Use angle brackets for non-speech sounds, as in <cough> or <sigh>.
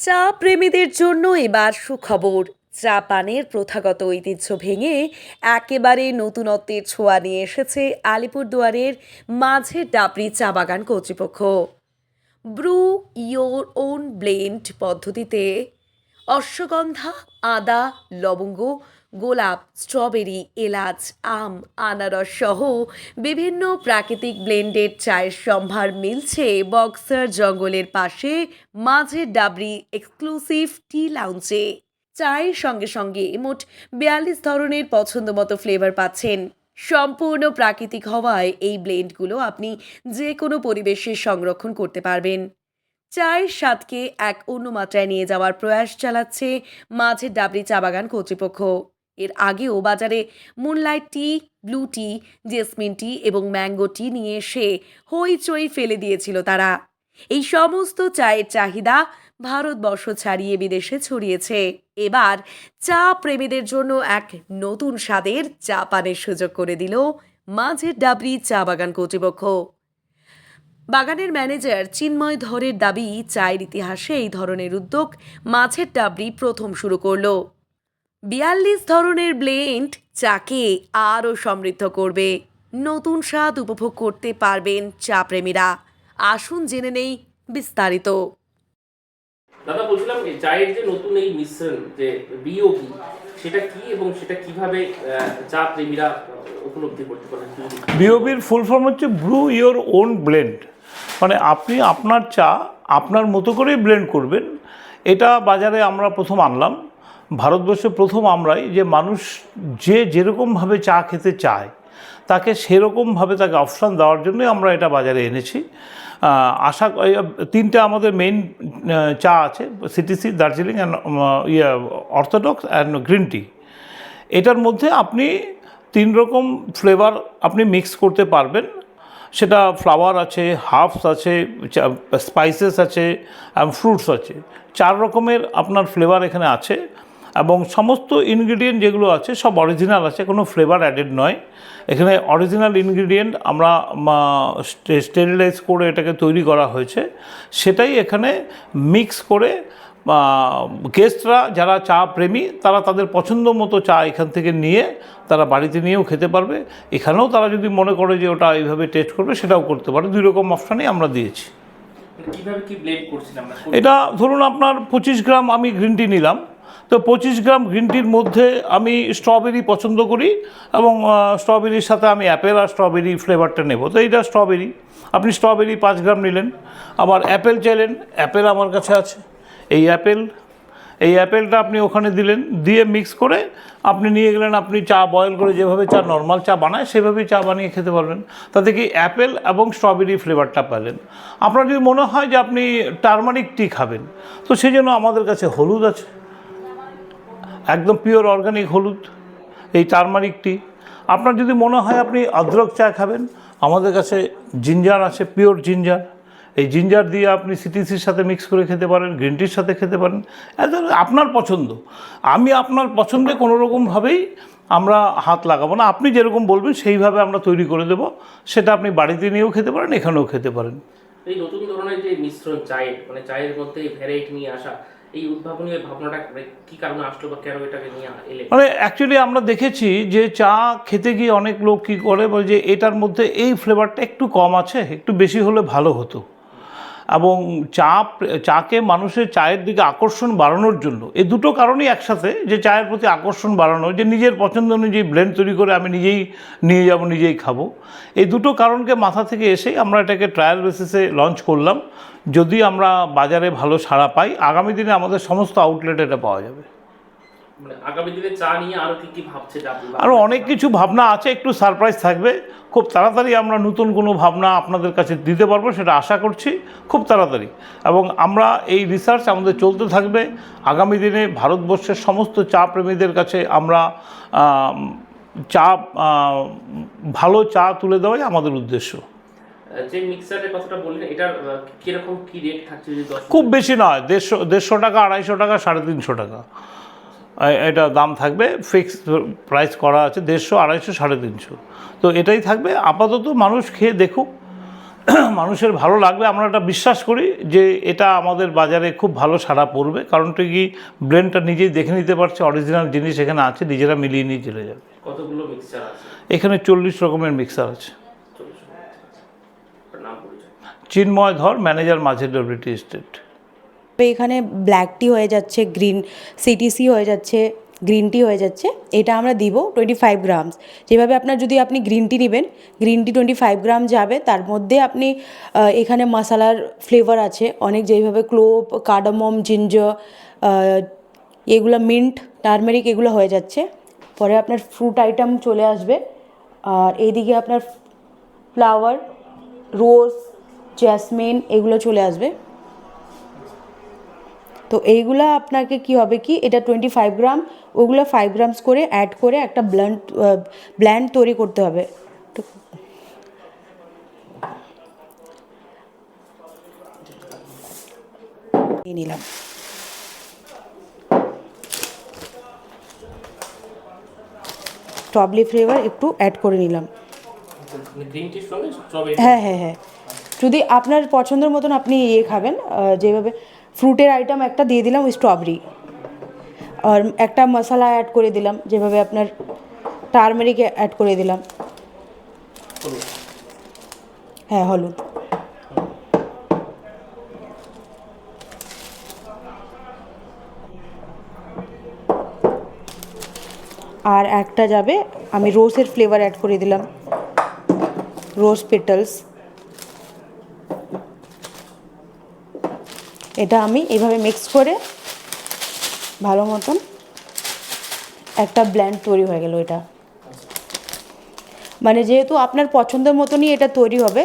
চা প্রেমীদের জন্য এবার সুখবর। চা পানের প্রথাগত ঐতিহ্য ভেঙে একেবারে নতুনত্বের ছোঁয়া নিয়ে এসেছে আলিপুরদুয়ারের মাঝে ডাবরি চা বাগান কর্তৃপক্ষ। ব্রু ইয়োর ওন ব্লেন্ড পদ্ধতিতে অশ্বগন্ধা, আদা, লবঙ্গ গোলাপ, স্ট্রবেরি, এলাচ, আম, আনারস সহ বিভিন্ন প্রাকৃতিক ব্লেন্ডেড চায়ের সম্ভার মিলছে বক্সার জঙ্গলের পাশে মাঝের ডাবরি এক্সক্লুসিভ টি লাউঞ্জে। চায়ের সঙ্গে সঙ্গে মোট বিয়াল্লিশ ধরনের পছন্দমতো ফ্লেভার পাচ্ছেন। সম্পূর্ণ প্রাকৃতিক হওয়ায় এই ব্লেন্ডগুলো আপনি যে কোনো পরিবেশে সংরক্ষণ করতে পারবেন। চায়ের স্বাদকে এক অন্য মাত্রায় নিয়ে যাওয়ার প্রয়াস চালাচ্ছে মাঝের ডাবরি চা বাগান কর্তৃপক্ষ। এর আগেও বাজারে moonlight tea, blue tea, jasmine tea এবং ম্যাঙ্গো টি নিয়ে এসে হইচই ফেলে দিয়েছিল তারা। এই সমস্ত চায়ের চাহিদা ভারতবর্ষ ছাড়িয়ে বিদেশে ছড়িয়েছে। এবার চা প্রেমীদের জন্য এক নতুন স্বাদের চা পানের সুযোগ করে দিল মাঝের ডাবরি চা বাগান কর্তৃপক্ষ। বাগানের ম্যানেজার চিন্ময় ধরের দাবি, চায়ের ইতিহাসে এই ধরনের উদ্যোগ মাছের ডাবরি প্রথম শুরু করল। বিয়াল্লিশ ধরনের ব্লেন্ড চাকে আরও সমৃদ্ধ করবে। নতুন স্বাদ উপভোগ করতে পারবেন চা প্রেমীরা। আসুন জেনে নেই বিস্তারিত। দাদা বলছিলাম চায়ের যে নতুন এই মিশ্রণ যে বিওপি সেটা কি এবং সেটা কীভাবে চা প্রেমীরা উপলব্ধি করতে পারেন বিওবির ফুল ফর্ম হচ্ছে ব্রু ইয়োর ওন ব্লেন্ড মানে আপনি আপনার চা আপনার মতো করেই ব্লেন্ড করবেন। এটা বাজারে আমরা প্রথম আনলাম। ভারতবর্ষে প্রথম আমরাই যে মানুষ যে যেরকমভাবে চা খেতে চায়, তাকে সেরকমভাবে তাকে অপশান দেওয়ার জন্য আমরা এটা বাজারে এনেছি। আশা তিনটা আমাদের মেইন চা আছে সিটিসি দার্জিলিং অ্যান্ড ইয়ে অর্থোডক্স অ্যান্ড গ্রিন টি। এটার মধ্যে আপনি তিন রকম ফ্লেভার আপনি মিক্স করতে পারবেন। সেটা ফ্লাওয়ার আছে হার্বস আছে স্পাইসেস আছে ফ্রুটস আছে। চার রকমের আপনার ফ্লেভার এখানে আছে, এবং সমস্ত ইনগ্রিডিয়েন্ট যেগুলো আছে, সব অরিজিনাল আছে, কোনো ফ্লেভার অ্যাডেড নয়। এখানে অরিজিনাল ইনগ্রিডিয়েন্ট আমরা স্টেরিলাইজ করে এটাকে তৈরি করা হয়েছে। সেটাই এখানে মিক্স করে গেস্টরা যারা চা প্রেমী তারা তাদের পছন্দ মতো চা এখান থেকে নিয়ে তারা বাড়িতে নিয়েও খেতে পারবে। এখানেও তারা যদি মনে করে যে ওটা এইভাবে টেস্ট করবে সেটাও করতে পারে। দুই রকম অপশানই আমরা দিয়েছি। এটা ধরুন আপনার পঁচিশ গ্রাম আমি গ্রিন টি নিলাম। তো পঁচিশ গ্রাম গ্রিন টির মধ্যে আমি স্ট্রবেরি পছন্দ করি এবং স্ট্রবেরির সাথে আমি অ্যাপেল আর স্ট্রবেরি ফ্লেভারটা নেব। তো এইটা স্ট্রবেরি আপনি স্ট্রবেরি পাঁচ গ্রাম নিলেন। আবার অ্যাপেল চাইলেন অ্যাপেল আমার কাছে আছে। এই অ্যাপেল, এই অ্যাপেলটা আপনি ওখানে দিলেন, দিয়ে মিক্স করে আপনি নিয়ে গেলেন, আপনি চা বয়েল করে যেভাবে চা নর্মাল চা বানায়, সেভাবেই চা বানিয়ে খেতে পারবেন। তাতে কি অ্যাপেল এবং স্ট্রবেরি ফ্লেভারটা পেলেন আপনার যদি মনে হয় যে আপনি টার্মারিক টি খাবেন, তো সেই জন্য আমাদের কাছে হলুদ আছে। একদম পিওর অর্গানিক হলুদ, এই টার্মারিক টি আপনার যদি মনে হয় আপনি অদ্রক চা খাবেন, আমাদের কাছে জিঞ্জার আছে পিওর জিঞ্জার এই জিঞ্জার দিয়ে আপনি সিটিসির সাথে মিক্স করে খেতে পারেন গ্রিন টির সাথে খেতে পারেন। আপনার পছন্দ। আমি আপনার পছন্দে কোনো রকমভাবেই আমরা হাত লাগাবো না। আপনি যেরকম বলবেন সেইভাবে আমরা তৈরি করে দেব। সেটা আপনি বাড়িতে নিয়েও খেতে পারেন এখানেও খেতে পারেন। এই নতুন ধরনের যে মিশ্রণ চায়ের মানে চায়ের মধ্যে ভ্যারাইটি নিয়ে আসা এই উদ্ভাবনীয় ভাবনাটা মানে কি কারণে আসলো বা কেন এটাকে নিয়ে এলে? মানে অ্যাকচুয়ালি আমরা দেখেছি যে চা খেতে গিয়ে অনেক লোক কী করে বলে যে এটার মধ্যে এই ফ্লেভারটা একটু কম আছে একটু বেশি হলে ভালো হতো। এবং চা চাকে মানুষের চায়ের দিকে আকর্ষণ বাড়ানোর জন্য। এ দুটো কারণই একসাথে যে চায়ের প্রতি আকর্ষণ বাড়ানো, যে নিজের পছন্দ অনুযায়ী ব্লেন্ড তৈরি করে আমি নিজেই নিয়ে যাব, নিজেই খাব। এই দুটো কারণকে মাথা থেকে এসেই আমরা এটাকে ট্রায়াল বেসিসে লঞ্চ করলাম। যদি আমরা বাজারে ভালো সাড়া পাই, আগামী দিনে আমাদের সমস্ত আউটলেট এটা পাওয়া যাবে। মানে আগামী দিনে চা নিয়ে আরও কি কি ভাবছে আরও অনেক কিছু ভাবনা আছে একটু সারপ্রাইজ থাকবে। খুব তাড়াতাড়ি আমরা নতুন কোনো ভাবনা আপনাদের কাছে দিতে পারব সেটা আশা করছি খুব তাড়াতাড়ি। এবং আমরা এই রিসার্চ আমাদের চলতে থাকবে। আগামী দিনে ভারতবর্ষের সমস্ত চা প্রেমীদের কাছে আমরা চা ভালো চা তুলে দেওয়াই আমাদের উদ্দেশ্য। যে মিক্সারের কথাটা বললেন এটার আহ, কীরকম রেট থাকছে খুব বেশি নয় দেড়শো দেড়শো টাকা আড়াইশো টাকা সাড়ে তিনশো টাকা। এটা দাম থাকবে ফিক্সড প্রাইস করা আছে দেড়শো আড়াইশো সাড়ে তিনশো। তো এটাই থাকবে আপাতত মানুষ খেয়ে দেখুক। <clears throat> মানুষের ভালো লাগবে আমরা এটা বিশ্বাস করি যে এটা আমাদের বাজারে খুব ভালো সাড়া পড়বে কারণটা কি ব্লেন্ডটা নিজেই দেখে নিতে পারছে অরিজিনাল জিনিস এখানে আছে নিজেরা মিলিয়ে নিয়ে চলে যাবে। কতগুলো মিক্সার আছে? এখানে চল্লিশ রকমের মিক্সার আছে। চিন্ময় ধর ম্যানেজার মাঝের ডব্লিউটি স্টেট এখানে ব্ল্যাক টি হয়ে যাচ্ছে গ্রিন সিটিসি হয়ে যাচ্ছে গ্রিন টি হয়ে যাচ্ছে, এটা আমরা দিব টোয়েন্টি ফাইভ গ্রামস যেভাবে আপনার যদি আপনি গ্রিন টি নেবেন green tea twenty five gram যাবে, তার মধ্যে আপনি এখানে মশালার ফ্লেভার আছে, অনেক যেভাবে ক্লোভ কার্ডামম জিঞ্জার এগুলো মিন্ট টার্মেরিক এগুলো হয়ে যাচ্ছে। পরে আপনার ফ্রুট আইটেম চলে আসবে, আর এইদিকে আপনার ফ্লাওয়ার রোজ জ্যাসমিন এগুলো চলে আসবে। তো এইগুলা আপনাকে কি হবে কি? এটা টোয়েন্টি ফাইভ গ্রাম ওগুলো ফাইভ গ্রামস করে অ্যাড করে একটা ব্ল্যান্ড ব্ল্যান্ড তৈরি করতে হবে। তো নিলাম। স্ট্রবেরি ফ্লেভার একটু অ্যাড করে নিলাম। স্ট্রবেরি হ্যাঁ হ্যাঁ হ্যাঁ। যদি আপনার পছন্দের মতন আপনি ইয়ে খাবেন যেভাবে ফ্রুটের আইটেম একটা দিয়ে দিলাম ওই স্ট্রবেরি আর একটা মশলা অ্যাড করে দিলাম, যেভাবে আপনার টার্মেরিক অ্যাড করে দিলাম। হ্যাঁ হলুদ। আর একটা যাবে, আমি রোজের ফ্লেভার অ্যাড করে দিলাম। রোজ পেটালস এটা আমি এভাবে মিক্স করে ভালো মতন একটা ব্ল্যান্ড তৈরি হয়ে গেল এটা। মানে যেহেতু আপনার পছন্দের মতনই এটা তৈরি হবে